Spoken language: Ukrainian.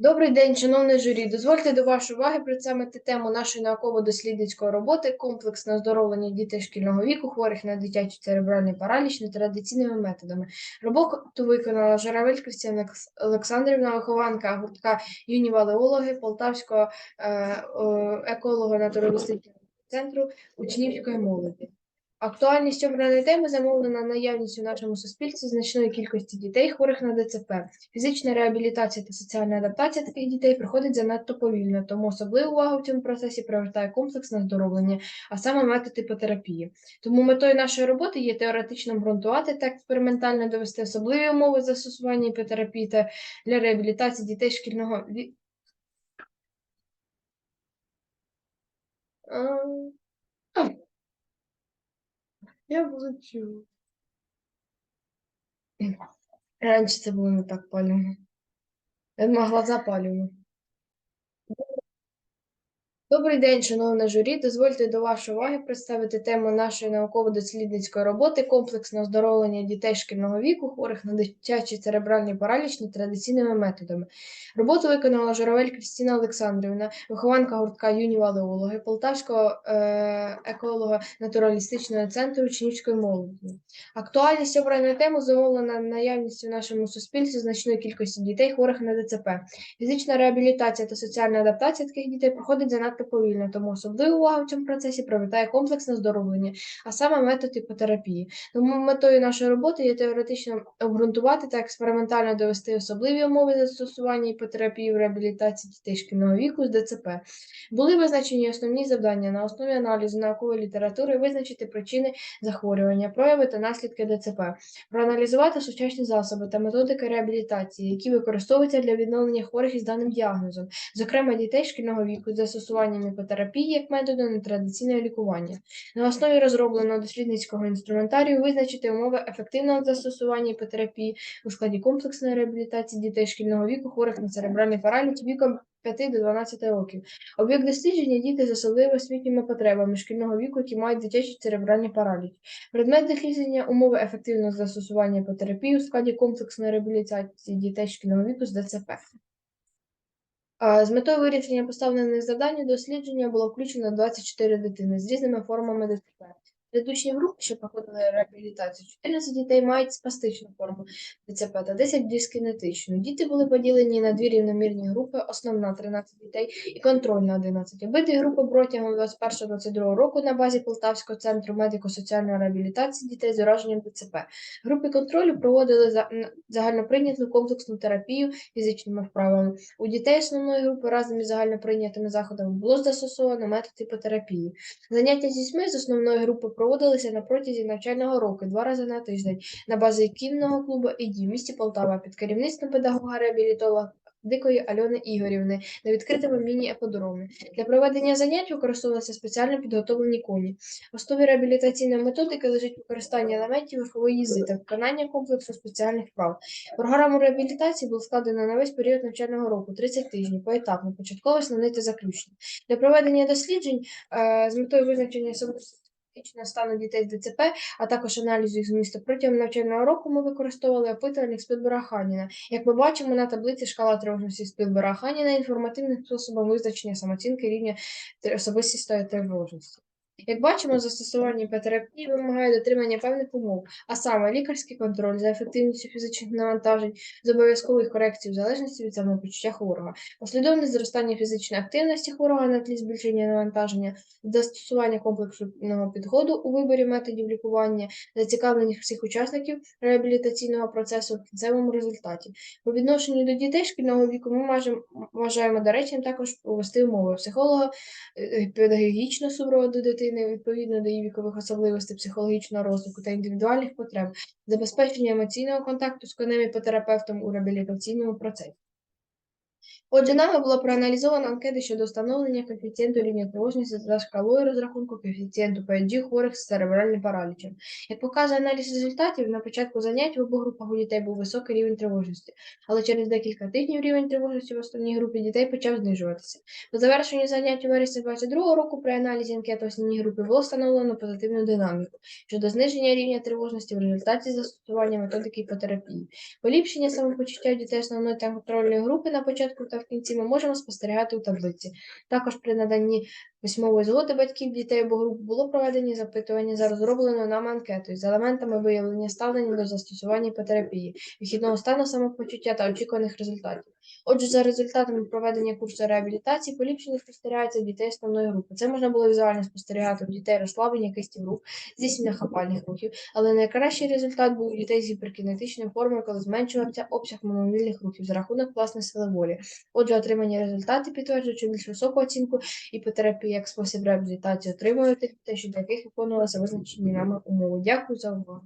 Добрий день, шановне журі. Дозвольте до вашої уваги представити тему нашої науково-дослідницької роботи комплексне оздоровлення дітей шкільного віку, хворих на дитячий церебральний параліч нетрадиційними методами. Роботу виконала Журавель Олександрівна, вихованка гуртка юні валеологи Полтавського е, е, еколого-натуралістичного центру учнівської молоді. Актуальність обраної теми замовлена наявністю в нашому суспільстві значної кількості дітей, хворих на ДЦП. Фізична реабілітація та соціальна адаптація таких дітей проходить занадто повільно, тому особливу увагу в цьому процесі привертає комплексне оздоровлення, а саме метод іпотерапії. Тому метою нашої роботи є теоретично обґрунтувати та експериментально довести особливі умови застосування іпотерапії та для реабілітації дітей шкільного ві- Ем. Я влучу. Раньше це було не так палювано. Я думала, глаза палівно. Добрий день, шановне журі. Дозвольте до вашої уваги представити тему нашої науково-дослідницької роботи комплексне оздоровлення дітей шкільного віку, хворих на дитячий церебральний параліч нетрадиційними методами. Роботу виконала Журавель Крістіна Олександрівна, вихованка гуртка юні валеологи Полтавського е- еколого-натуралістичного центру учнівської молоді. Актуальність обраної теми замовлена наявністю в нашому суспільстві значної кількості дітей, хворих на ДЦП. Фізична реабілітація та соціальна адаптація таких дітей проходить занадто повільно, тому особливу увагу в цьому процесі привертає комплексне оздоровлення, а саме метод іпотерапії. Тому метою нашої роботи є теоретично обґрунтувати та експериментально довести особливі умови застосування іпотерапії в реабілітації дітей шкільного віку з ДЦП. Були визначені основні завдання на основі аналізу наукової літератури, визначити причини захворювання, прояви та наслідки ДЦП, проаналізувати сучасні засоби та методики реабілітації, які використовуються для відновлення хворих із даним діагнозом, зокрема дітей шкільного віку з застосуванням іпотерапії як методу нетрадиційного лікування. На основі розробленого дослідницького інструментарію визначити умови ефективного застосування іпотерапії у складі комплексної реабілітації дітей шкільного віку, хворих на церебральний параліч віком 5 до 12 років. Об'єкт дослідження діти з особливо освітніми потребами шкільного віку, які мають дитячий церебральний параліч. Предмет дослідження умови ефективного застосування іпотерапії у складі комплексної реабілітації дітей шкільного віку з ДЦП. З метою вирішення поставлених завдань дослідження було включено 24 дитини з різними формами ДЦП. Редучні групи, що проходили реабілітацію, 14 дітей мають спастичну форму ДЦП та 10 дискінетичну. Діти були поділені на дві рівномірні групи, основна 13 дітей і контрольна 11. Обидві групи протягом 21-22 року на базі Полтавського центру медико-соціальної реабілітації дітей з ураженням ДЦП. Групи контролю проводили за- загальноприйняту комплексну терапію фізичними вправами. У дітей основної групи разом із загальноприйнятими заходами було застосовано метод іпотерапії. Заняття з дітьми з основної групи проводилися на протязі навчального року два рази на тиждень на базі кінного клубу «ІДІ» в місті Полтава під керівництвом педагога-реабілітолога Дикої Альони Ігорівни на відкритому міні-еподромі. Для проведення занять використовувалися спеціально підготовлені коні. В основі реабілітаційної методики лежить використання елементів верхової їзди та виконання комплексу спеціальних вправ. Програму реабілітації було складено на весь період навчального року 30 тижнів, поетапно, початково, основний та заключний. Для проведення досліджень е, з метою визначення особистого стану дітей з ДЦП, а також аналізу їх змісту протягом навчального року ми використовували опитувальник Спілбера Ханіна. Як ми бачимо на таблиці шкала тривожності Спілбера Ханіна інформативним способом визначення самооцінки рівня особистої тривожності. Як бачимо, застосування іпотерапії вимагає дотримання певних умов, а саме лікарський контроль за ефективністю фізичних навантажень з обов'язкових корекцій в залежності від самопочуття хворого, послідовне зростання фізичної активності хворого на тлі збільшення навантаження, застосування комплексного підходу у виборі методів лікування, зацікавленість всіх учасників реабілітаційного процесу в кінцевому результаті. По відношенню до дітей шкільного віку ми вважаємо доречним також провести умови психолога, е, педагогічного супроводу дитини відповідно до її вікових особливостей психологічного розвитку та індивідуальних потреб, забезпечення емоційного контакту з конем і іпотерапевтом у реабілітаційному процесі. Отже, нами було проаналізовано анкети щодо встановлення коефіцієнту рівня тривожності за шкалою розрахунку коефіцієнту PSG хворих з церебральним паралічем. Як показує аналіз результатів, на початку занять в обох групах у дітей був високий рівень тривожності, але через декілька тижнів рівень тривожності в основній групі дітей почав знижуватися. По завершенню занять у вересні 2022 року при аналізі анкет основній групі було встановлено позитивну динаміку щодо зниження рівня тривожності в результаті застосування методики іпотерапії. Поліпшення самопочуття дітей основної та контрольної групи на початку початку та в кінці ми можемо спостерігати у таблиці. Також при наданні письмової згоди батьків дітей або груп було проведені запитування за розробленою нами анкетою з елементами виявлення ставлення до застосування іпотерапії, вихідного стану самопочуття та очікуваних результатів. Отже, за результатами проведення курсу реабілітації поліпшення спостерігається дітей основної групи. Це можна було візуально спостерігати у дітей розслаблення кистів рук, здійснення хапальних рухів, але найкращий результат був у дітей з гіперкінетичною формою, коли зменшувався обсяг мимовільних рухів за рахунок власне сили волі. Отже, отримані результати підтверджують, що більш високу оцінку іпотерапії як спосіб реабілітації отримують дітей, що для яких виконувалися визначені нами умови. Дякую за увагу.